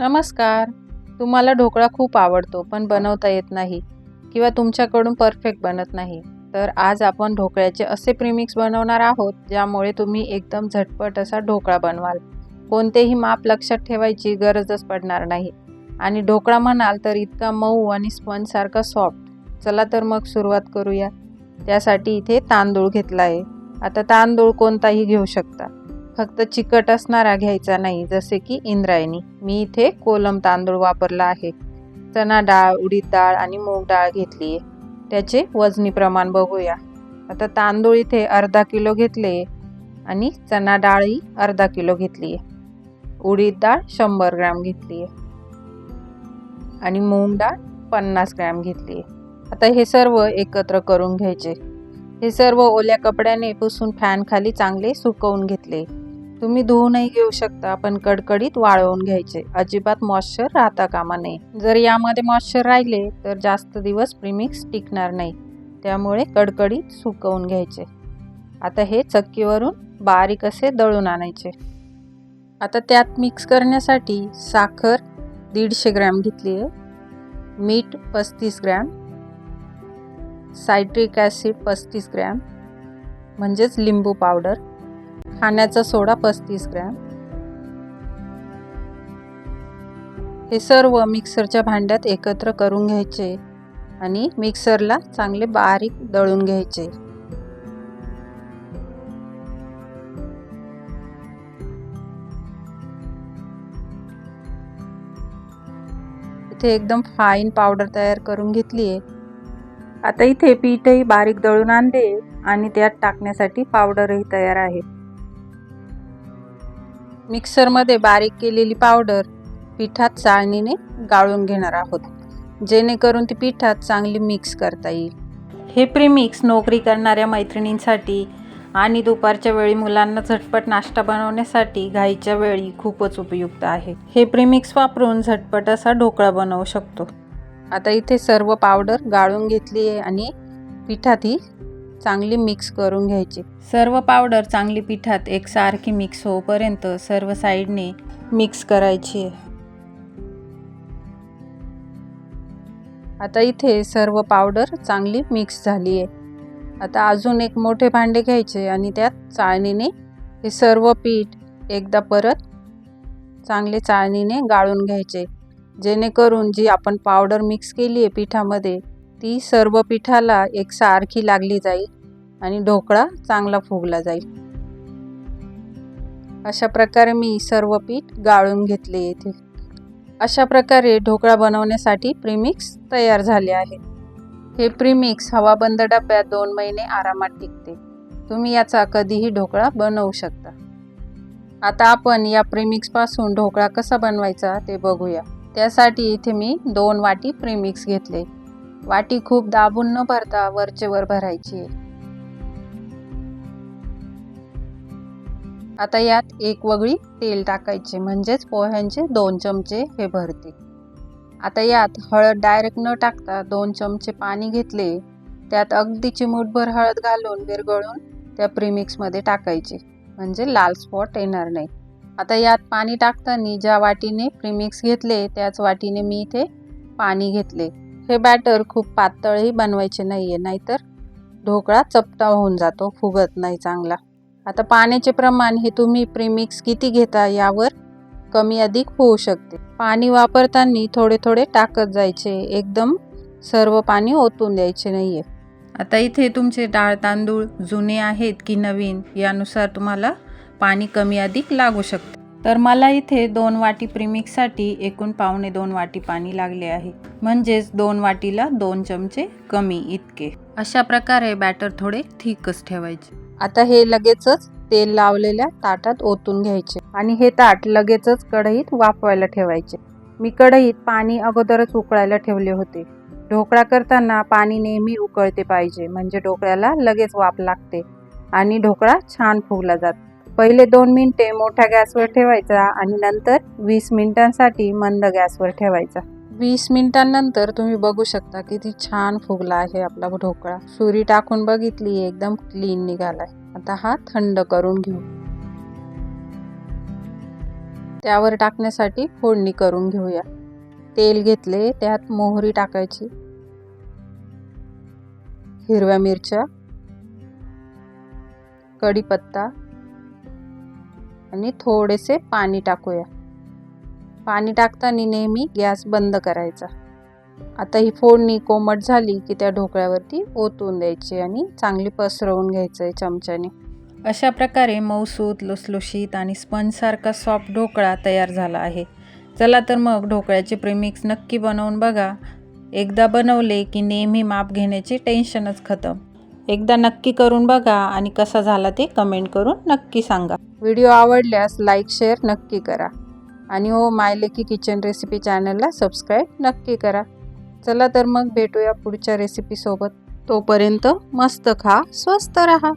नमस्कार. तुम्हाला ढोकळा खूप आवडतो पण बनवता येत नाही किंवा तुमच्याकडून परफेक्ट बनत नाही. तर आज आपण ढोकळ्याचे असे प्रिमिक्स बनवणार आहोत ज्यामुळे तुम्ही एकदम झटपट असा ढोकळा बनवाल. कोणतेही माप लक्षात ठेवायची गरजच पडणार नाही. आणि ढोकळा म्हणाल तर इतका मऊ आणि स्पंजसारखा सॉफ्ट चला तर मग सुरुवात करूया. त्यासाठी इथे तांदूळ घेतला आहे आता तांदूळ कोणताही घेऊ शकता. फक्त चिकट असणारा घ्यायचा नाही जसे की इंद्रायणी. मी इथे कोलम तांदूळ वापरला आहे. चना डाळ उडीद डाळ आणि मूग डाळ घेतली आहे. त्याचे वजनी प्रमाण बघूया. आता तांदूळ इथे अर्धा किलो घेतले आणि चना डाळही अर्धा किलो घेतली आहे. उडीद डाळ शंभर ग्रॅम घेतली आहे. आणि मूग डाळ पन्नास ग्रॅम घेतली आहे. आता हे सर्व एकत्र करून घ्यायचे. हे सर्व ओल्या कपड्याने पुसून फॅन खाली चांगले सुकवून घेतले. तुम्ही धुवूनही घेऊ शकता. पण कडकडीत वाळवून घ्यायचे. अजिबात मॉइश्चर राहता कामा नये. जर यामध्ये मॉइश्चर राहिले तर जास्त दिवस प्रीमिक्स टिकणार नाही. त्यामुळे कडकडीत सुकवून घ्यायचे. आता हे चक्कीवरून बारीक असे दळून आणायचे. आता त्यात मिक्स करण्यासाठी साखर दीडशे ग्रॅम घेतली आहे. मीठ पस्तीस ग्रॅम. सायट्रिक ॲसिड पस्तीस ग्रॅम. म्हणजेच लिंबू पावडर. खाण्याचा सोडा पस्तीस ग्रॅम. हे सर्व मिक्सरच्या भांड्यात एकत्र करून घ्यायचे आणि मिक्सरला चांगले बारीक दळून घ्यायचे. इथे एकदम फाईन पावडर तयार करून घेतली आहे. आता इथे पीठही बारीक दळून आणले आणि त्यात टाकण्यासाठी पावडरही तयार आहे. मिक्सरमध्ये बारीक केलेली पावडर पिठात चाळणीने गाळून घेणार आहोत जेणेकरून ती पिठात चांगली मिक्स करता येईल. हे प्रीमिक्स नोकरी करणाऱ्या मैत्रिणींसाठी आणि दुपारच्या वेळी मुलांना झटपट नाश्ता बनवण्यासाठी घाईच्या वेळी खूपच उपयुक्त आहे. हे प्रीमिक्स वापरून झटपट असा ढोकळा बनवू शकतो. आता इथे सर्व पावडर गाळून घेतली आहे आणि पिठात ही चांगली मिक्स करून घ्यायची. सर्व पावडर चांगली पिठात एकसारखी मिक्स होऊपर्यंत सर्व साईडने मिक्स करायची. आहे आता इथे सर्व पावडर चांगली मिक्स झाली आहे. आता अजून एक मोठे भांडे घ्यायचे आणि त्यात चाळणीने हे सर्व पीठ एकदा परत चांगले चाळणीने गाळून घ्यायचे. जेणेकरून जी आपण पावडर मिक्स केली आहे पिठामध्ये ती सर्व पिठाला एकसारखी लागली जाईल आणि ढोकळा चांगला फुगला जाईल. अशा प्रकारे मी सर्व पीठ गाळून घेतले येथे अशा प्रकारे ढोकळा बनवण्यासाठी प्रीमिक्स तयार झाले आहे. हे प्रीमिक्स हवाबंद डब्यात दोन महिने आरामात टिकते. तुम्ही याचा कधीही ढोकळा बनवू शकता. आता आपण या प्रीमिक्सपासून ढोकळा कसा बनवायचा ते बघूया. त्यासाठी इथे मी दोन वाटी प्रीमिक्स घेतले. वाटी खूप दाबून न भरता वरचे वर भरायची. आता यात एक वगळी तेल टाकायचे म्हणजेच पोह्यांचे दोन चमचे हे भरते. आता यात हळद डायरेक्ट न टाकता दोन चमचे पाणी घेतले त्यात अगदी चिमूटभर हळद घालून विरघळून त्या प्रीमिक्समध्ये टाकायचे म्हणजे लाल स्पॉट येणार नाही. आता यात पाणी टाकताना ज्या वाटीने प्रीमिक्स घेतले त्याच वाटीने मी इथे पाणी घेतले. हे बॅटर खूप पातळही बनवायचे नाही आहे नाहीतर ढोकळा चपटा होऊन जातो फुगत नाही चांगला. आता पाण्याचे प्रमाण हे तुम्ही प्रीमिक्स किती घेता यावर कमी अधिक होऊ शकते. पाणी वापरताना थोडे थोडे टाकत जायचे एकदम सर्व पाणी ओतून द्यायचे नाही आहे आता इथे तुमचे डाळ तांदूळ जुने आहेत की नवीन यानुसार तुम्हाला पाणी कमी अधिक लागू शकते. तर मला इथे दोन वाटी प्रीमिक्ससाठी एकूण पावणे दोन वाटी पाणी लागले आहे. म्हणजेच दोन वाटीला दोन चमचे कमी इतके. अशा प्रकारे बॅटर थोडे थिकच ठेवायचे. आता हे लगेचच तेल लावलेल्या ताटात ओतून घ्यायचे आणि हे ताट लगेचच कढईत वाफवायला ठेवायचे. मी कढईत पाणी अगोदरच उकळायला ठेवले होते. ढोकळा करताना पाणी नेहमी उकळते पाहिजे म्हणजे ढोकळ्याला लगेच वाफ लागते आणि ढोकळा छान फुगला जातो. पहिले दोन मिनिटे मोठ्या गॅसवर ठेवायचा आणि नंतर वीस मिनिटांसाठी मंद गॅसवर ठेवायचा. वीस मिनिटांनंतर तुम्ही बघू शकता किती छान फुगला आहे आपला ढोकळा. सुरी टाकून बघितली एकदम क्लीन निघालाय. आता हा थंड करून घेऊ. त्यावर टाकण्यासाठी फोडणी करून घेऊया. तेल घेतले त्यात मोहरी टाकायची. हिरव्या मिरच्या. कढीपत्ता. आणि थोडेसे पाणी टाकूया. पाणी टाकताना नेहमी गॅस बंद करायचा. आता ही फोडणी कोमट झाली की त्या ढोकळ्यावरती ओतून द्यायची आणि चांगली पसरवून घ्यायचं आहे चमच्याने. अशा प्रकारे मऊसूत लुसलुशीत आणि स्पंजसारखा सॉफ्ट ढोकळा तयार झाला आहे. चला तर मग ढोकळ्याचे प्रेमिक्स नक्की बनवून बघा. एकदा बनवले की नेहमी माप घेण्याचे टेन्शनच खतम. एकदा नक्की करून बघा आणि कसा झाला ते कमेंट करून नक्की सांगा. व्हिडिओ आवडल्यास लाईक शेअर नक्की करा. आणि हो मायलेकी किचन रेसिपी चॅनलला सबस्क्राईब नक्की करा. चला तर मग भेटूया पुढच्या रेसिपीसोबत तोपर्यंत मस्त खा स्वस्त रहा.